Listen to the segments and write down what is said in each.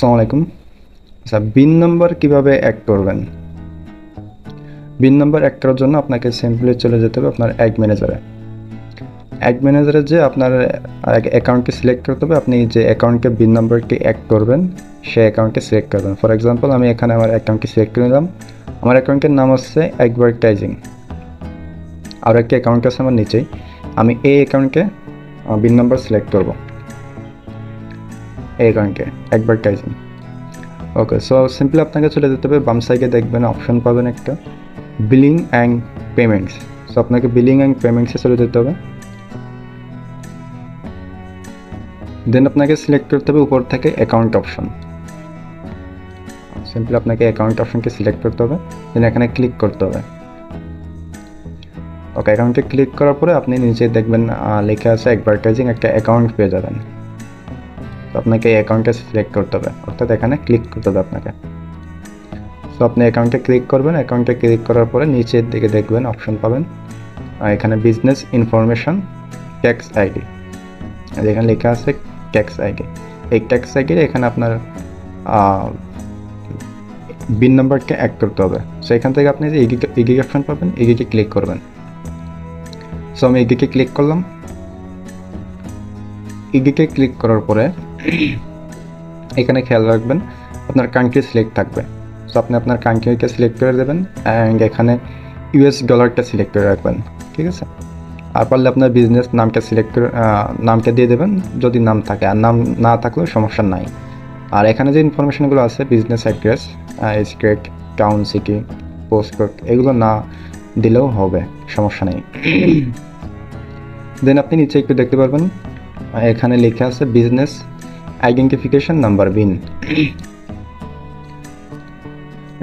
আসসালামু আলাইকুম। আচ্ছা বিন নাম্বার কীভাবে অ্যাড করবেন? বিন নাম্বার অ্যাড করার জন্য আপনাকে সিম্পলি চলে যেতে হবে আপনার অ্যাড ম্যানেজারে অ্যাড ম্যানেজারে যে আপনার অ্যাকাউন্টকে সিলেক্ট করতে হবে, আপনি যে অ্যাকাউন্টকে বিন নাম্বারটি অ্যাড করবেন, সেই অ্যাকাউন্টকে সিলেক্ট করবেন। ফর এক্সাম্পল আমি এখানে আমার অ্যাকাউন্টকে সিলেক্ট করে নিলাম। আমার অ্যাকাউন্টের নাম হচ্ছে অ্যাডভার্টাইজিং আর একটি অ্যাকাউন্ট আছে আমার নিচেই। আমি এই অ্যাকাউন্টকে বিন নাম্বার সিলেক্ট করব। এই অ্যাকাউন্টকে অ্যাডভার্টাইজিং ওকে সো সিম্পলি আপনাকে চলে যেতে হবে, বাম সাইডে দেখবেন অপশন পাবেন একটা বিলিং অ্যান্ড পেমেন্টস সো আপনাকে বিলিং অ্যান্ড পেমেন্টসে চলে যেতে হবে। দেন আপনাকে সিলেক্ট করতে হবে উপর থেকে অ্যাকাউন্ট অপশন সিম্পলি আপনাকে অ্যাকাউন্ট অপশনকে সিলেক্ট করতে হবে দেন এখানে ক্লিক করতে হবে। ওকে অ্যাকাউন্টে ক্লিক করার পরে আপনি নিচে দেখবেন লেখা আছে অ্যাডভার্টাইজিং একটা অ্যাকাউন্ট পেয়ে যাবেন। তো আপনাকে এই অ্যাকাউন্টে সিলেক্ট করতে হবে। অর্থাৎ এখানে ক্লিক করতে হবে আপনাকে। তো আপনি অ্যাকাউন্টে ক্লিক করবেন। অ্যাকাউন্টে ক্লিক করার পরে নিচের দিকে দেখবেন অপশন পাবেন। আর এখানে বিজনেস ইনফরমেশন ট্যাক্স আইডি এখানে লেখা আছে ট্যাক্স আইডি এই ট্যাক্স আইডি এখানে আপনার বিন নাম্বারকে অ্যাড করতে হবে। সো এখান থেকে আপনি যে ইগি অপশন পাবেন ইগিকে ক্লিক করবেন। সো আমি ইগিকে ক্লিক করলাম। ইগিকে ক্লিক করার পরে এখানে খেয়াল রাখবেন, আপনার কান্ট্রি সিলেক্ট থাকবে। সো আপনি আপনার কান্ট্রিকে সিলেক্ট করে দেবেন অ্যান্ড এখানে ইউএস ডলারটা সিলেক্ট করে রাখবেন, ঠিক আছে? আর পারলে আপনার বিজনেস নামটা সিলেক্ট করে নামটা দিয়ে দেবেন যদি নাম থাকে। আর নাম না থাকলেও সমস্যা নাই। আর এখানে যে ইনফরমেশনগুলো আছে business address street town city post code এগুলো না দিলেও হবে, সমস্যা নেই। দেন আপনি নিচে একটু দেখতে পারবেন এখানে লেখা আছে বিজনেস আইডেন্টিফিকেশন নাম্বার বিন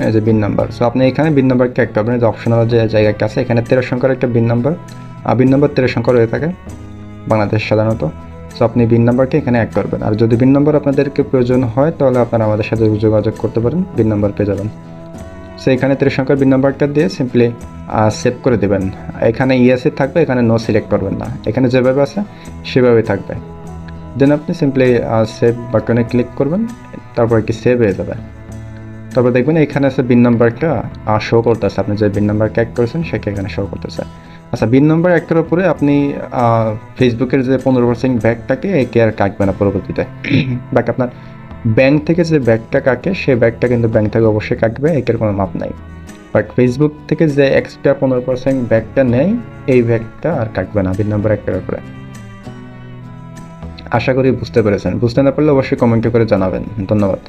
এই যে বিন নাম্বার সো আপনি এখানে বিন নাম্বারকে একটা করবেন যে অপশনাল যে জায়গাটা আছে, এখানে তেরো সংখ্যার একটা বিন নাম্বার আর বিন নাম্বার তেরো সংখ্যার হয়ে থাকে বাংলাদেশ সাধারণত। সো আপনি বিন নাম্বারকে এখানে অ্যাড করবেন। আর যদি বিন নাম্বার আপনাদেরকে প্রয়োজন হয়, তাহলে আপনারা আমাদের সাথে যোগাযোগ করতে পারেন বিন নাম্বার পেয়ে যাবেন। সো এখানে তেরো সংখ্যার বিন নাম্বারটা দিয়ে সিম্পলি সেভ করে দেবেন। এখানে ইএসএ থাকবে, এখানে নো সিলেক্ট করবেন না। এখানে যেভাবে আছে, সেভাবেই থাকবে। দেন আপনি সিম্পলি সেভ বাটনে ক্লিক করবেন, তারপর কি সেভ হয়ে যাবে। তারপর দেখবেন এখানে আছে বিন নাম্বারটা শো করতেছে। আপনি যে বিন নাম্বার অ্যাড করেছেন সেটা এখানে শো করতেছে। আচ্ছা বিন নাম্বার করার পরে আপনি ফেসবুকের যে পনেরো পার্সেন্ট ব্যাগটাকে একে আর কাটবে না পরবর্তীতে। ব্যাগ আপনার ব্যাংক থেকে যে ব্যাগটা কাকে সেই ব্যাগটা কিন্তু ব্যাংক থেকে অবশ্যই কাটবে, একের কোনো মাপ নাই। বাট ফেসবুক থেকে যে এক্সট্রা পনেরো পার্সেন্ট ব্যাগটা নেয়, এই ব্যাগটা আর কাটবে না বিন নাম্বার অ্যাড করার পরে। আশা করি বুঝতে পেরেছেন। বুঝতে না পারলে অবশ্যই কমেন্টে করে জানাবেন। ধন্যবাদ।